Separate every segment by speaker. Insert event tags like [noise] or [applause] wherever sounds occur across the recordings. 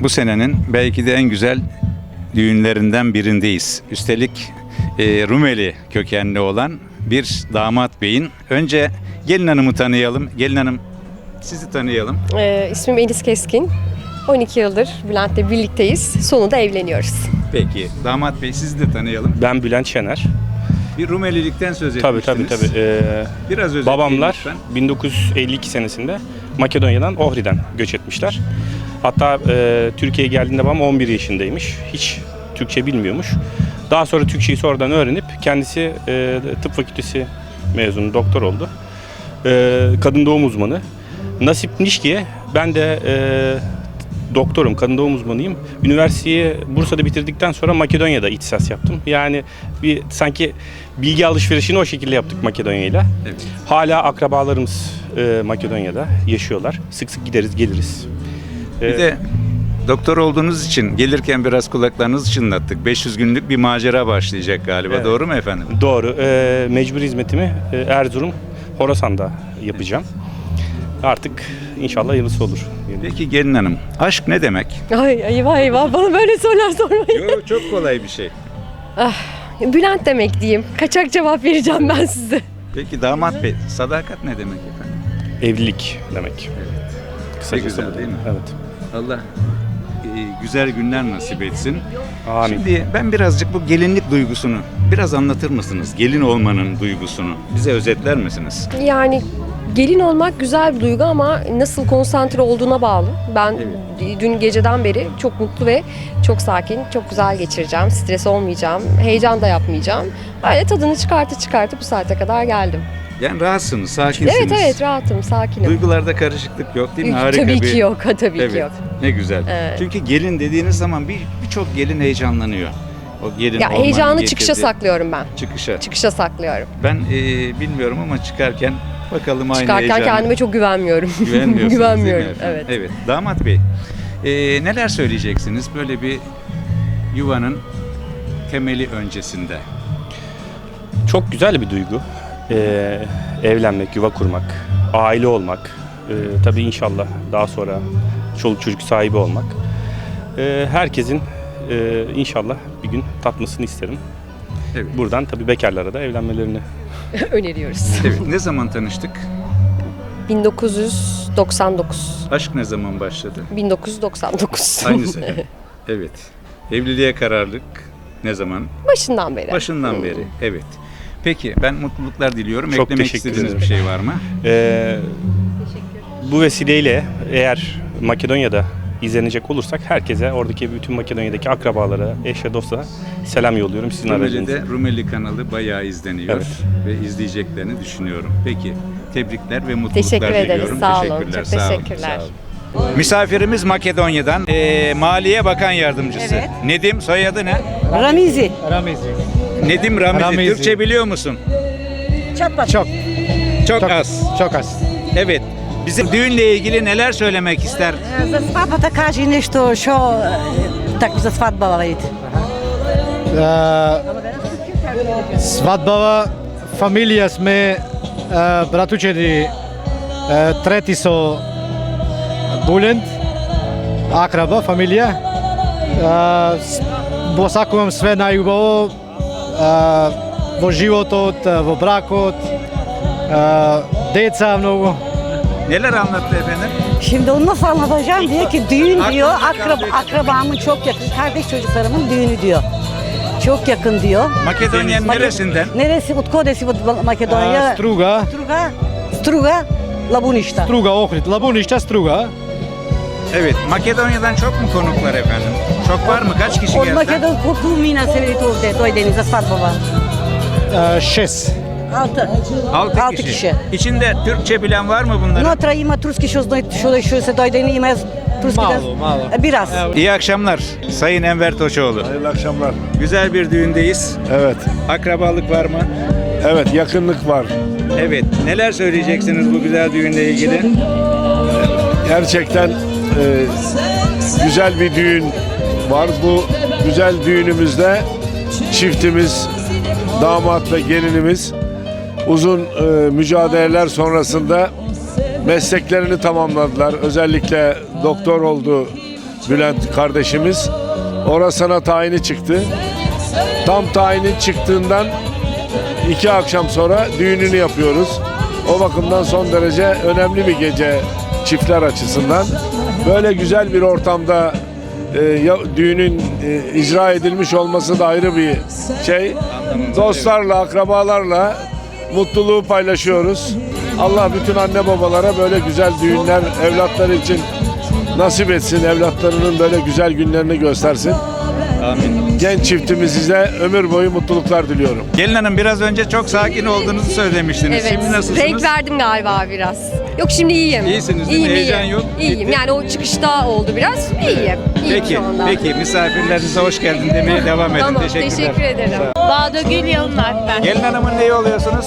Speaker 1: bu senenin belki de en güzel düğünlerinden birindeyiz. Üstelik e, Rumeli kökenli olan bir damat beyin. Önce gelin hanımı tanıyalım. Gelin hanım sizi tanıyalım.
Speaker 2: Ee, ismim Enis Keskin. 12 yıldır Bülent'le birlikteyiz. Sonunda evleniyoruz.
Speaker 1: Peki damat bey sizi de tanıyalım.
Speaker 3: Ben Bülent Şener.
Speaker 1: Bir Rumelilikten söz
Speaker 3: Tabii
Speaker 1: etmiştiniz.
Speaker 3: tabii tabii. Ee,
Speaker 1: Biraz özetleyin
Speaker 3: babamlar
Speaker 1: lütfen.
Speaker 3: 1952 senesinde Makedonya'dan Ohri'den göç etmişler. Hatta e, Türkiye'ye geldiğinde babam 11 yaşındaymış. Hiç Türkçe bilmiyormuş. Daha sonra Türkçeyi sonradan öğrenip kendisi e, tıp fakültesi mezunu, doktor oldu. E, kadın doğum uzmanı. Nasip Nişki'ye ben de e, doktorum, kadın doğum uzmanıyım. Üniversiteyi Bursa'da bitirdikten sonra Makedonya'da ihtisas yaptım. Yani bir sanki bilgi alışverişini o şekilde yaptık Makedonya'yla.
Speaker 1: Evet.
Speaker 3: Hala akrabalarımız e, Makedonya'da yaşıyorlar. Sık sık gideriz, geliriz.
Speaker 1: Bir de doktor olduğunuz için gelirken biraz kulaklarınızı çınlattık. 500 günlük bir macera başlayacak galiba.
Speaker 3: Evet.
Speaker 1: Doğru mu efendim?
Speaker 3: Doğru. E, mecbur hizmetimi e, Erzurum, Horasan'da yapacağım. Artık inşallah hayırlısı olur.
Speaker 1: Peki gelin hanım, aşk ne demek?
Speaker 2: Ay eyvah eyvah bana böyle sorular sormayın.
Speaker 1: Yo, çok kolay bir şey.
Speaker 2: Bülent demek diyeyim. Kaçak cevap vereceğim ben size.
Speaker 1: Peki damat bey, sadakat ne demek efendim?
Speaker 3: Evlilik demek. Kısacası
Speaker 1: güzel
Speaker 3: bu.
Speaker 1: değil mi?
Speaker 3: Evet.
Speaker 1: Allah e, güzel günler nasip etsin.
Speaker 3: Amin.
Speaker 1: Şimdi ben birazcık bu gelinlik duygusunu biraz anlatır mısınız? Gelin olmanın duygusunu bize özetler misiniz?
Speaker 2: Yani gelin olmak güzel bir duygu ama nasıl konsantre olduğuna bağlı. Ben dün geceden beri çok mutlu ve çok sakin, çok güzel geçireceğim. Stres olmayacağım, heyecan da yapmayacağım. Böyle tadını çıkartı çıkartı bu saate kadar geldim.
Speaker 1: Yani rahatsınız, sakinsiniz.
Speaker 2: Evet evet rahatım, sakinim.
Speaker 1: Duygularda karışıklık yok değil mi? Harika
Speaker 2: Tabii
Speaker 1: bir...
Speaker 2: ki yok, tabii
Speaker 1: Evet,
Speaker 2: ki yok.
Speaker 1: ne güzel.
Speaker 2: Evet.
Speaker 1: Çünkü gelin dediğiniz zaman bir birçok gelin heyecanlanıyor. O gelin
Speaker 2: Ya heyecanı çıkışa
Speaker 1: getirdiği-
Speaker 2: saklıyorum ben.
Speaker 1: Çıkışa.
Speaker 2: Çıkışa saklıyorum.
Speaker 1: Ben e, bilmiyorum ama çıkarken bakalım aynı
Speaker 2: Çıkarken
Speaker 1: heyecanı.
Speaker 2: kendime çok güvenmiyorum. [laughs]
Speaker 1: Güvenmiyorsunuz değil mi
Speaker 2: Güvenmiyorum, evet.
Speaker 1: Evet. Damat Bey, e, neler söyleyeceksiniz böyle bir yuvanın temeli öncesinde?
Speaker 3: Çok güzel bir duygu. Ee, evlenmek, yuva kurmak, aile olmak. Ee, tabii inşallah daha sonra çoluk çocuk sahibi olmak. Ee, herkesin e, inşallah bir gün tatmasını isterim.
Speaker 1: Evet.
Speaker 3: Buradan tabii bekarlara da evlenmelerini. [laughs]
Speaker 2: Öneriyoruz.
Speaker 1: evet. Ne zaman tanıştık?
Speaker 2: 1999.
Speaker 1: Aşk ne zaman başladı?
Speaker 2: 1999.
Speaker 1: Aynı sene. [laughs] Evet. Evliliğe kararlılık ne zaman?
Speaker 2: Başından beri.
Speaker 1: Başından beri. Evet. Peki ben mutluluklar diliyorum.
Speaker 3: Çok
Speaker 1: Eklemek
Speaker 3: teşekkür
Speaker 1: istediğiniz
Speaker 3: ederim.
Speaker 1: bir şey var mı?
Speaker 3: Ee, bu vesileyle eğer Makedonya'da izlenecek olursak herkese, oradaki bütün Makedonya'daki akrabalara, eşe, dosta selam yolluyorum sizin aracınızla.
Speaker 1: Rumeli'de Rumeli kanalı bayağı izleniyor
Speaker 3: Evet.
Speaker 1: ve izleyeceklerini düşünüyorum. Peki tebrikler ve mutluluklar
Speaker 2: Teşekkür ederiz.
Speaker 1: diliyorum.
Speaker 2: Sağ olun.
Speaker 1: Teşekkürler.
Speaker 2: Çok
Speaker 1: sağ olun,
Speaker 2: teşekkürler.
Speaker 1: sağ olun. Misafirimiz Makedonya'dan. Ee, Maliye Bakan Yardımcısı.
Speaker 4: Evet.
Speaker 1: Nedim soyadı ne?
Speaker 4: Ramizi.
Speaker 1: Nedim Ramizi.
Speaker 5: Ramizi.
Speaker 1: Türkçe biliyor musun?
Speaker 4: Çatpat.
Speaker 5: Çok,
Speaker 1: Çok,
Speaker 5: çok
Speaker 1: az.
Speaker 5: Çok az.
Speaker 1: Evet. Bizim düğünle ilgili neler söylemek ister?
Speaker 4: За сватбата кажи нешто што е, так за сватба видите.
Speaker 5: Е, свадбава, фамилија сме е, братучеди е, трети со Булент, акраба, фамилија. Е, с- Го сакувам све најубаво е, во животот, е, во бракот, е, деца многу.
Speaker 1: Neler anlattı efendim?
Speaker 4: Şimdi onu nasıl anlatacağım diyor ki düğün diyor
Speaker 1: Aklınıza
Speaker 4: akrab
Speaker 1: kalacak.
Speaker 4: akrabamın çok yakın kardeş çocuklarımın düğünü diyor. Çok yakın diyor.
Speaker 1: Makedonya'nın
Speaker 4: Make-
Speaker 1: neresinden?
Speaker 4: Neresi? Od kode si od
Speaker 5: Е,
Speaker 4: Makedonya?
Speaker 5: Струга,
Speaker 4: Struga. Struga. Labunişta.
Speaker 5: Струга, Охрид, Лабуништа, Струга.
Speaker 1: Evet. Makedonya'dan çok mu konuk var efendim? Çok var mı? Kaç kişi
Speaker 4: Od
Speaker 1: geldi?
Speaker 4: Makedon Kurtulmina se vidi tu ovde, to je Deniza
Speaker 5: Svarbova. E,
Speaker 4: ee, Šest.
Speaker 1: Altı.
Speaker 4: Altı
Speaker 1: kişi. İçinde Türkçe bilen var mı bunların?
Speaker 4: Notra ima turski što znoj, što što se dojde ima turski
Speaker 5: Malo, malo.
Speaker 4: E, biraz.
Speaker 1: İyi akşamlar Sayın Enver Toçoğlu.
Speaker 6: Hayırlı akşamlar.
Speaker 1: Güzel bir düğündeyiz.
Speaker 6: Evet.
Speaker 1: Akrabalık var mı?
Speaker 6: Evet yakınlık var.
Speaker 1: Evet. Neler söyleyeceksiniz bu güzel düğünle ilgili?
Speaker 6: Gerçekten e, güzel bir düğün var. Bu güzel düğünümüzde çiftimiz, damat ve gelinimiz uzun e, mücadeleler sonrasında mesleklerini tamamladılar. Özellikle doktor oldu Bülent kardeşimiz. Orasına tayini çıktı. Tam tayinin çıktığından iki akşam sonra düğününü yapıyoruz. O bakımdan son derece önemli bir gece çiftler açısından. Böyle güzel bir ortamda e, ya- düğünün e, icra edilmiş olması da ayrı bir şey. Dostlarla, akrabalarla mutluluğu paylaşıyoruz. Allah bütün anne babalara böyle güzel düğünler evlatları için nasip etsin. Evlatlarının böyle güzel günlerini göstersin.
Speaker 1: Amin.
Speaker 6: Genç çiftimize ömür boyu mutluluklar diliyorum.
Speaker 1: Gelin hanım biraz önce çok sakin olduğunuzu söylemiştiniz.
Speaker 2: Evet.
Speaker 1: Şimdi nasılsınız?
Speaker 2: Renk verdim galiba biraz. Yok şimdi iyiyim.
Speaker 1: İyisiniz değil mi?
Speaker 2: İyiyim,
Speaker 1: Heyecan
Speaker 2: iyiyim.
Speaker 1: yok.
Speaker 2: İyiyim.
Speaker 1: Bitti.
Speaker 2: Yani o çıkışta oldu biraz. İyiyim. İyiyim
Speaker 1: Peki,
Speaker 2: şu anda.
Speaker 1: peki misafirlerinize hoş geldin demeye devam edin.
Speaker 2: Tamam,
Speaker 1: Teşekkürler.
Speaker 2: teşekkür ederim.
Speaker 7: Bağda Gül Yalınlar ben.
Speaker 1: Gelin hanımın neyi oluyorsunuz?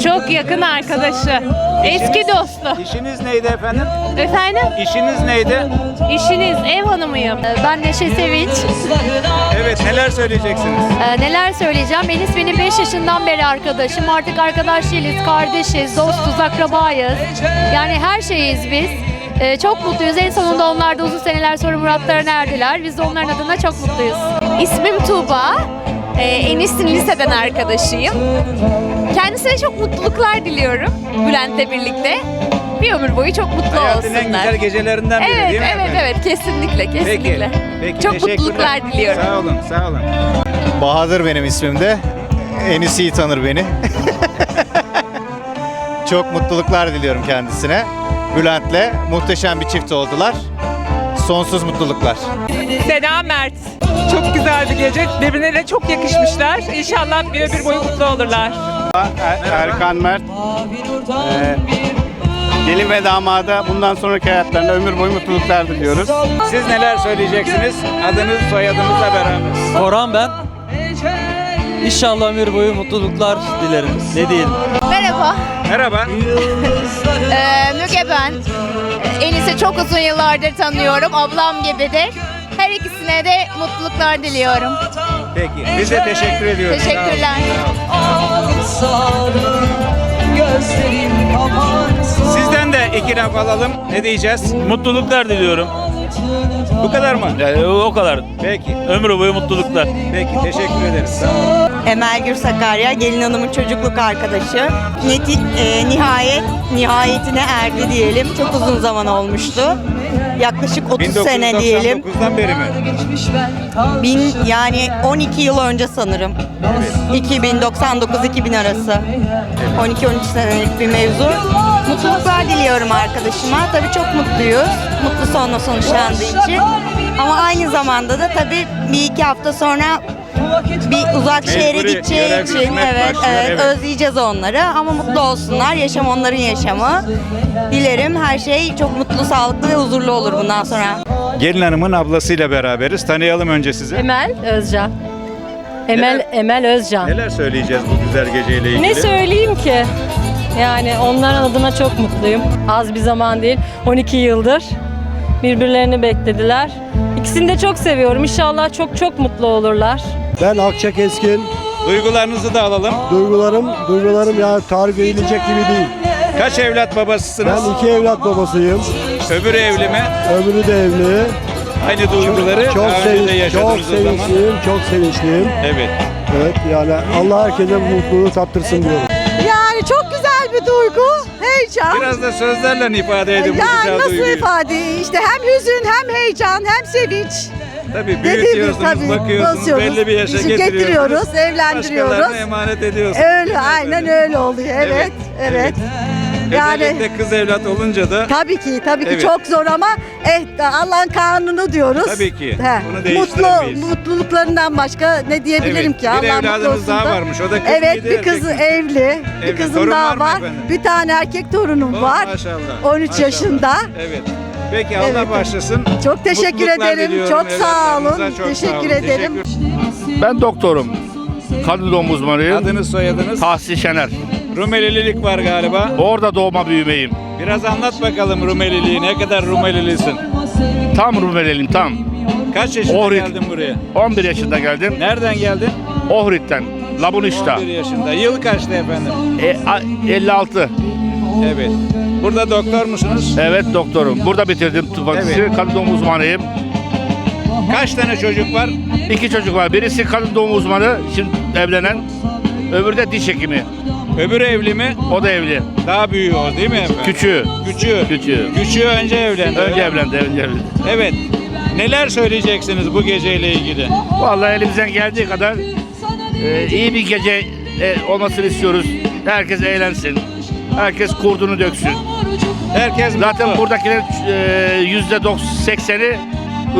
Speaker 7: Çok yakın arkadaşı. Eski dostu.
Speaker 1: İşiniz neydi efendim?
Speaker 7: Efendim?
Speaker 1: İşiniz neydi?
Speaker 7: İşiniz ev hanımıyım.
Speaker 8: Ben Neşe Sevinç.
Speaker 1: Evet neler söyleyeceksiniz?
Speaker 8: Ee, neler söyleyeceğim? Enis benim 5 yaşından beri arkadaşım. Artık arkadaş değiliz, kardeşiz, dostuz, akrabayız. Yani her şeyiz biz. Ee, çok mutluyuz. En sonunda onlar da uzun seneler sonra muratlarına erdiler. Biz de onların adına çok mutluyuz.
Speaker 9: İsmim Tuğba. Ee, Enis'in liseden arkadaşıyım. Kendisine çok mutluluklar diliyorum Bülent'le birlikte. Bir ömür boyu çok mutlu
Speaker 1: Hayatın en
Speaker 9: olsunlar.
Speaker 1: güzel gecelerinden biri
Speaker 9: Evet,
Speaker 1: değil mi
Speaker 9: evet,
Speaker 1: efendim?
Speaker 9: evet. Kesinlikle, kesinlikle.
Speaker 1: peki
Speaker 9: Çok
Speaker 1: teşekkürler.
Speaker 9: mutluluklar diliyorum.
Speaker 1: Sağ olun, sağ olun.
Speaker 10: Bahadır benim ismim de. Enis iyi tanır beni. [laughs] Çok mutluluklar diliyorum kendisine. Bülent'le muhteşem bir çift oldular. Sonsuz mutluluklar.
Speaker 7: Seda Mert. Çok güzel bir gece. Birbirine çok yakışmışlar. İnşallah bir ömür boyu mutlu olurlar.
Speaker 10: Erkan Mert. Ee, gelin ve damada bundan sonraki hayatlarında ömür boyu mutluluklar diliyoruz.
Speaker 1: Siz neler söyleyeceksiniz? Adınız, soyadınızla beraber.
Speaker 11: Orhan ben. İnşallah ömür boyu mutluluklar dilerim. Ne diyelim?
Speaker 9: Merhaba,
Speaker 1: Merhaba.
Speaker 9: ee, Müge ben. Enis'i çok uzun yıllardır tanıyorum. Ablam gibidir. Her ikisine de mutluluklar diliyorum.
Speaker 1: Peki, biz de teşekkür ediyoruz. Sağ olun.
Speaker 9: Teşekkürler.
Speaker 1: Sizden de iki laf alalım. Ne diyeceğiz?
Speaker 11: Mutluluklar diliyorum.
Speaker 1: Bu kadar mı?
Speaker 11: Yani o kadar.
Speaker 1: Peki,
Speaker 11: Ömür boyu mutluluklar.
Speaker 1: peki. Teşekkür ederiz. Sağ olun.
Speaker 4: Emel Gür Sakarya, gelin hanımın çocukluk arkadaşı. Neti, e, nihayet, nihayetine erdi diyelim. Çok uzun zaman olmuştu. Yaklaşık 30 sene diyelim.
Speaker 1: 1999'dan beri mi?
Speaker 4: Bin, yani 12 yıl önce sanırım. 2099-2000 arası. 12-13 senelik bir mevzu. Mutluluklar diliyorum arkadaşıma. Tabii çok mutluyuz. Mutlu sonla sonuçlandığı için. Ama aynı zamanda da tabii bir iki hafta sonra bir uzak şehre
Speaker 1: Mecburi,
Speaker 4: gideceği
Speaker 1: görev
Speaker 4: için
Speaker 1: hizmet
Speaker 4: evet,
Speaker 1: başlıyor,
Speaker 4: evet
Speaker 1: evet.
Speaker 4: özleyeceğiz onları ama mutlu olsunlar. Yaşam onların yaşamı. Dilerim her şey çok mutlu, sağlıklı ve huzurlu olur bundan sonra.
Speaker 1: Gelin hanımın ablasıyla beraberiz. Tanıyalım önce sizi.
Speaker 2: Emel Özcan. Emel Emel Özcan.
Speaker 1: Neler söyleyeceğiz bu güzel geceyle ilgili?
Speaker 2: Ne söyleyeyim ki? Yani onların adına çok mutluyum. Az bir zaman değil. 12 yıldır birbirlerini beklediler. İkisini de çok seviyorum. İnşallah çok çok mutlu olurlar.
Speaker 5: Ben Akçak Eskin.
Speaker 1: Duygularınızı da alalım.
Speaker 5: Duygularım, duygularım ya tarif edilecek gibi değil.
Speaker 1: Kaç evlat babasısınız?
Speaker 5: Ben iki evlat babasıyım.
Speaker 1: Öbürü evli mi?
Speaker 5: Öbürü de evli.
Speaker 1: Aynı duyguları
Speaker 5: Çok,
Speaker 1: daha önce de
Speaker 5: sevin, çok
Speaker 1: o zaman.
Speaker 5: sevinçliyim, çok sevinçliyim.
Speaker 1: Evet.
Speaker 5: Evet yani Allah herkese bu mutluluğu tattırsın diyorum.
Speaker 4: Duygu, heyecan.
Speaker 1: Biraz da sözlerle ifade edin bu güzel duyguyu.
Speaker 4: ifade? İşte hem hüzün, hem heyecan, hem sevinç.
Speaker 1: Tabii büyütüyorsunuz, bakıyorsunuz, belli bir yaşa getiriyorsunuz.
Speaker 4: evlendiriyoruz.
Speaker 1: Başkalarına emanet ediyorsunuz.
Speaker 4: Öyle, aynen öyle oluyor. Evet, evet. Yani-
Speaker 1: Özellikle kız evlat olunca da
Speaker 4: Tabii ki, tabii ki
Speaker 1: Evet.
Speaker 4: çok zor ama eh Allah'ın kanunu diyoruz.
Speaker 1: Tabii ki.
Speaker 4: He,
Speaker 1: Bunu
Speaker 4: Mutlu,
Speaker 1: değiştiremeyiz.
Speaker 4: mutluluklarından başka ne diyebilirim
Speaker 1: Evet,
Speaker 4: ki?
Speaker 1: bir
Speaker 4: Allah mutlu
Speaker 1: evladınız
Speaker 4: olsun
Speaker 1: daha
Speaker 4: da.
Speaker 1: varmış. O da kız
Speaker 4: Evet,
Speaker 1: mıydı,
Speaker 4: bir kızı
Speaker 1: erkek mi?
Speaker 4: evli, bir
Speaker 1: Evet,
Speaker 4: kızım
Speaker 1: torun var
Speaker 4: daha
Speaker 1: mı
Speaker 4: var.
Speaker 1: efendim?
Speaker 4: Bir tane erkek torunum
Speaker 1: Oh,
Speaker 4: var.
Speaker 1: Maşallah.
Speaker 4: 13
Speaker 1: maşallah.
Speaker 4: yaşında.
Speaker 1: Evet. Peki Allah
Speaker 4: Evet.
Speaker 1: bağışlasın.
Speaker 4: Çok teşekkür
Speaker 1: Mutluluklar
Speaker 4: ederim.
Speaker 1: diliyorum
Speaker 4: Çok sağ olun.
Speaker 1: evlatlarınıza, çok sağ
Speaker 4: Teşekkür
Speaker 1: olun.
Speaker 4: ederim.
Speaker 1: Teşekkür-
Speaker 6: Ben doktorum. Kadın doğum uzmanıyım.
Speaker 1: Adınız soyadınız?
Speaker 6: Tahsin Şener.
Speaker 1: Rumelilik var galiba.
Speaker 6: Orada doğma büyümeyim.
Speaker 1: Biraz anlat bakalım Rumeliliği. Ne kadar Rumelilisin?
Speaker 6: Tam Rumeliyim tam.
Speaker 1: Kaç yaşında
Speaker 6: Ohrid.
Speaker 1: geldin buraya?
Speaker 6: 11 yaşında geldim.
Speaker 1: Nereden geldin?
Speaker 6: Ohrid'den. Labuniş'ta.
Speaker 1: 11 yaşında. Yıl kaçtı efendim?
Speaker 6: E, a- 56.
Speaker 1: Evet. Burada doktor musunuz?
Speaker 12: Evet doktorum. Burada bitirdim tıp fakültesi.
Speaker 1: Evet.
Speaker 12: Kadın doğum uzmanıyım.
Speaker 1: Kaç tane çocuk var?
Speaker 12: İki çocuk var. Birisi kadın doğum uzmanı, şimdi evlenen. Öbürü de diş hekimi.
Speaker 1: Öbürü evli mi?
Speaker 12: O da evli.
Speaker 1: Daha büyüğü o değil mi efendim?
Speaker 12: Küçüğü.
Speaker 1: Küçüğü.
Speaker 12: Küçüğü.
Speaker 1: Küçüğü önce evlendi.
Speaker 12: Önce evlendi, önce evlendi.
Speaker 1: Evet. Neler söyleyeceksiniz bu geceyle ilgili?
Speaker 12: Vallahi elimizden geldiği kadar e, iyi bir gece e, olmasını istiyoruz. Herkes eğlensin. Herkes kurduğunu döksün.
Speaker 1: Herkes
Speaker 12: Zaten
Speaker 1: mutlu.
Speaker 12: buradakilerin e, yüzde dok- sekseni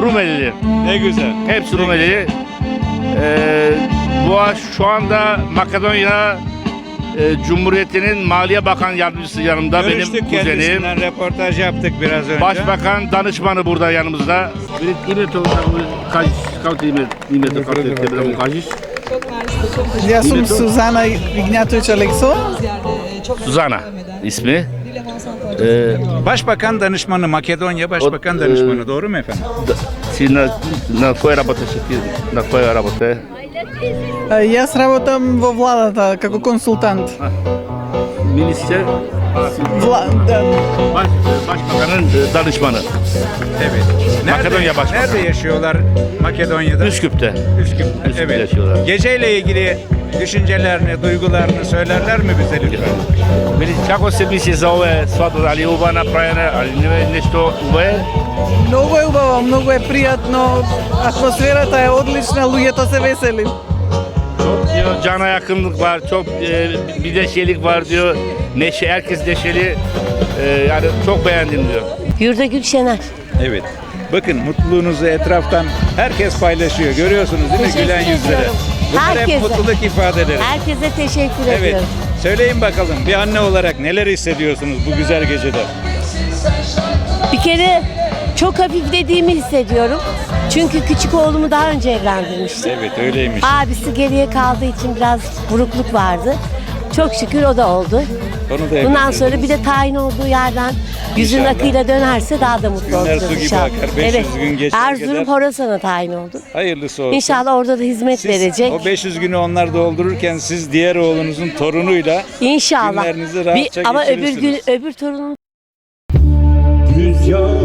Speaker 12: Rumelili.
Speaker 1: Ne güzel.
Speaker 12: Hepsi Rumelili. E, bu şu anda Makedonya e, Cumhuriyeti'nin Maliye Bakan Yardımcısı yanımda
Speaker 1: Görüştük
Speaker 12: benim kuzenim.
Speaker 1: kendisinden röportaj yaptık biraz önce.
Speaker 12: Başbakan danışmanı burada yanımızda.
Speaker 13: Eu sou Suzana Ignacio Chalexo.
Speaker 12: Suzana ismi. Ee,
Speaker 1: Başbakan danışmanı Makedonya Başbakan
Speaker 12: O- e,
Speaker 1: danışmanı doğru mu efendim?
Speaker 12: da- si na, na koje rabote se na koje
Speaker 13: rabote аз работам във владата како консултант.
Speaker 12: Minister
Speaker 13: Вла... Да.
Speaker 12: baş, Başbakanın e, danışmanı.
Speaker 1: Evet. Nerede,
Speaker 12: Makedonya Başbakanı.
Speaker 1: Nerede yaşıyorlar Makedonya'da?
Speaker 12: Üsküp'te.
Speaker 1: Üsküp.
Speaker 12: Üsküp'te
Speaker 1: Evet.
Speaker 12: yaşıyorlar.
Speaker 1: Geceyle ilgili düşüncelerini, duygularını söylerler mi bize lütfen?
Speaker 12: Vidi, kako se misli za ove svadbe, ali je uva napravljena, ali не е нещо уve.
Speaker 13: Много е убаво, много е пријатно. Атмосферата е одлична, луѓето се весели.
Speaker 12: Çok diyor cana yakınlık var, çok e, bir neşelik var diyor. Neşe, herkes neşeli. E, yani çok beğendim diyor.
Speaker 14: Yurda Gülşener.
Speaker 1: Evet. Bakın mutluluğunuzu etraftan herkes paylaşıyor. Görüyorsunuz değil mi
Speaker 14: Teşekkür
Speaker 1: gülen yüzleri?
Speaker 14: ediyorum.
Speaker 1: Bunlar hep
Speaker 14: Herkese.
Speaker 1: mutluluk ifadeleri.
Speaker 14: Herkese teşekkür
Speaker 1: Evet. Söyleyin bakalım bir anne olarak neler hissediyorsunuz bu güzel gecede?
Speaker 14: Bir kere çok hafiflediğimi hissediyorum. Çünkü küçük oğlumu daha önce evlendirmiştim.
Speaker 1: Evet öyleymiş.
Speaker 14: Abisi geriye kaldığı için biraz burukluk vardı. Çok şükür o da oldu.
Speaker 1: Onu da
Speaker 14: Bundan sonra bir de tayin olduğu yerden yüzün
Speaker 1: İnşallah.
Speaker 14: akıyla dönerse daha da mutlu
Speaker 1: Günler
Speaker 14: olacağız
Speaker 1: su gibi
Speaker 14: inşallah.
Speaker 1: akar, 500 gün geçer
Speaker 14: Erzurum
Speaker 1: gider.
Speaker 14: Horasan'a tayin oldu.
Speaker 1: Hayırlısı olsun.
Speaker 14: İnşallah orada da hizmet
Speaker 1: Siz
Speaker 14: verecek.
Speaker 1: o 500 günü onlar doldururken siz diğer oğlunuzun torunuyla
Speaker 14: İnşallah.
Speaker 1: günlerinizi rahatça
Speaker 14: Bir, ama öbür gün
Speaker 1: geçirirsiniz.
Speaker 14: öbür torunum
Speaker 15: Rüzgar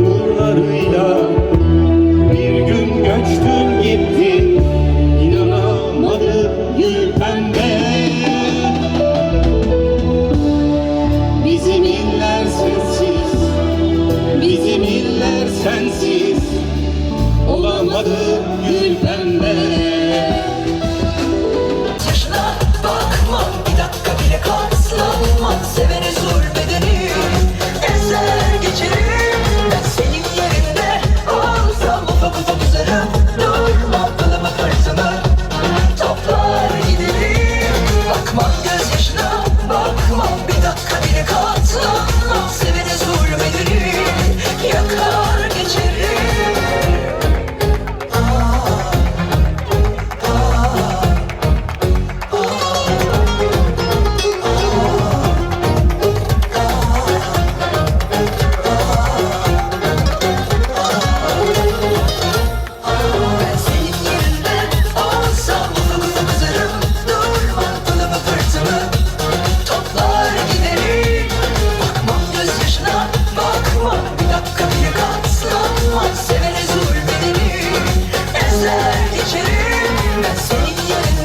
Speaker 15: şekerim Ben senin yerine